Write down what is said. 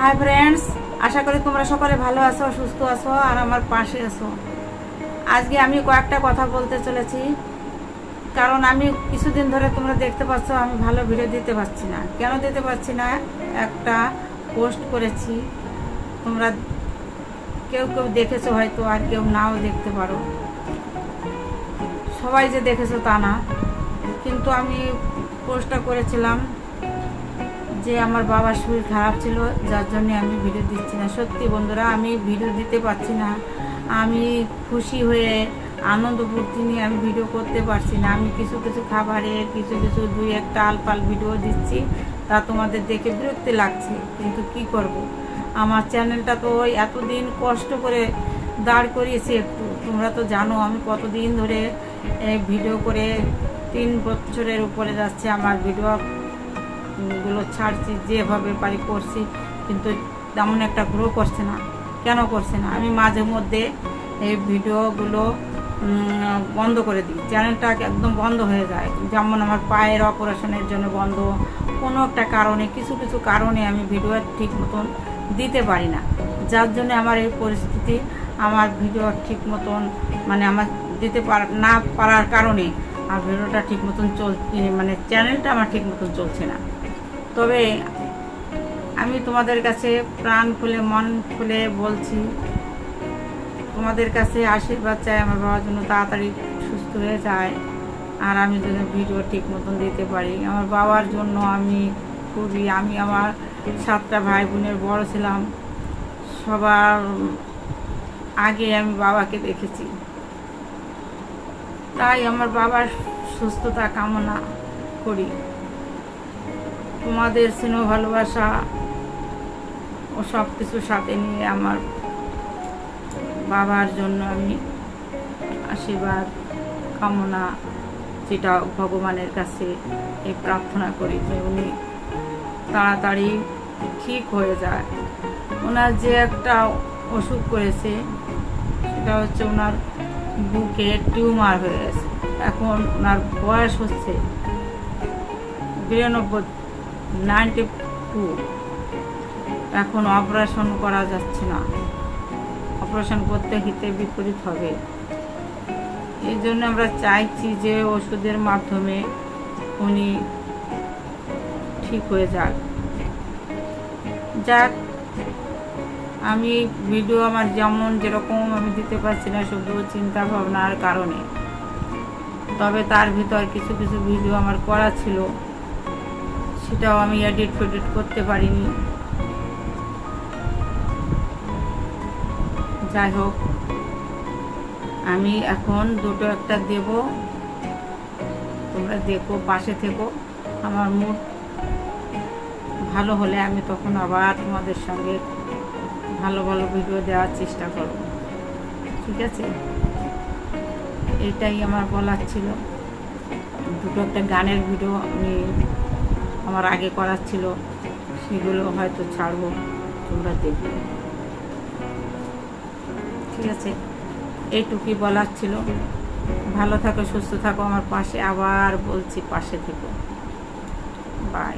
Hi friends আশা করি তোমরা সকলে ভালো আছো, সুস্থ আছো আর আমার পাশে আছো। আজকে আমি কয়েকটা কথা বলতে চলেছি, কারণ আমি কিছুদিন ধরে তোমরা দেখতে পাচ্ছ আমি ভালো ভিডিও দিতে পারছি না। কেন দিতে পারছি না? একটা পোস্ট করেছি। তোমরা কেউ কেউ দেখেছ হয়তো, আর কেউ নাও দেখতে পারো। সবাই যে দেখেছ তা না। কিন্তু আমি পোস্টটা করেছিলাম যে আমার বাবার শরীর খারাপ ছিল, যার জন্য আমি ভিডিও দিচ্ছি না। সত্যি বন্ধুরা, আমি ভিডিও দিতে পারছি না। আমি খুশি হয়ে, আনন্দ ফুর্তি নিয়ে আমি ভিডিও করতে পারছি না। আমি কিছু কিছু খাবারের কিছু কিছু দুই একটা আলপাল ভিডিও দিচ্ছি। তা তোমাদের দেখে বিরক্তি লাগছে, কিন্তু কি করব। আমার চ্যানেলটা তো ওই এতদিন কষ্ট করে দাঁড় করিয়েছি একটু। তোমরা তো জানো, আমি কতদিন ধরে ভিডিও করে তিন বছরের উপরে যাচ্ছে আমার ভিডিও। গুলো ছাড়ছি, যেভাবে পারি করছি, কিন্তু তেমন একটা গ্রো করছে না। কেন করছে না? আমি মাঝে মধ্যে এই ভিডিওগুলো বন্ধ করে দিই। চ্যানেলটা একদম বন্ধ হয়ে যায়। যেমন আমার পায়ের অপারেশনের জন্য বন্ধ। কোনো একটা কারণে, কিছু কিছু কারণে আমি ভিডিও ঠিক মতন দিতে পারি না। যার জন্য আমার এই পরিস্থিতি, আমার ভিডিও ঠিক মতন মানে আমার দিতে পার, না পারার কারণে, আর ভিডিওটা ঠিক মতন চল মানে চ্যানেলটা আমার ঠিক মতন চলছে না। তবে আমি তোমাদের কাছে প্রাণ খুলে, মন খুলে বলছি, তোমাদের কাছে আশীর্বাদ চাই, আমার বাবার জন্য তাড়াতাড়ি সুস্থ হয়ে যায়, আর আমি যেন ভিডিও ঠিক মতন দিতে পারি। আমার বাবার জন্য আমি খুবই, আমি আমার সাতটা ভাই বোনের বড় ছিলাম, সবার আগে আমি বাবাকে দেখেছি। তাই আমার বাবার সুস্থতা কামনা করি। তোমাদের স্নেহ, ভালোবাসা ও সব কিছুর সাথে নিয়ে আমার বাবার জন্য আমি আশীর্বাদ, কামনা, যেটা ভগবানের কাছে এই প্রার্থনা করি যে উনি তাড়াতাড়ি ঠিক হয়ে যায়। ওনার যে একটা অসুখ করেছে, সেটা হচ্ছে ওনার বুকে টিউমার হয়ে গেছে। এখন ওনার বয়স হচ্ছে বিরানব্বই নাইনটি টু। এখন অপারেশন করা যাচ্ছে না। অপারেশন করতে হিতে বিপরীত হবে। এই জন্য আমরা চাইছি যে ওষুধের মাধ্যমে উনি ঠিক হয়ে যাক। যাক, আমি ভিডিও আমার যেমন যেরকম আমি দিতে পারছি না শুধু চিন্তা ভাবনার কারণে। তবে তার ভিতর কিছু কিছু ভিডিও আমার করা ছিল। সেটাও আমি এডিট ফেডিট করতে পারিনি। যাই হোক, আমি এখন দুটো একটা দেব। তোমরা দেখো, পাশে থেকো। আমার মুড ভালো হলে আমি তখন আবার তোমাদের সঙ্গে ভালো ভালো ভিডিও দেওয়ার চেষ্টা করব। ঠিক আছে? এটাই আমার বলার ছিল। দুটো একটা গানের ভিডিও আমি আমার আগে করার ছিল, সেগুলো হয়তো ছাড়বো, তোমরা দেখবে। ঠিক আছে, এইটুকুই বলার ছিল। ভালো থাকো, সুস্থ থাকো, আমার পাশে আবার বলছি, পাশে থেকো। বাই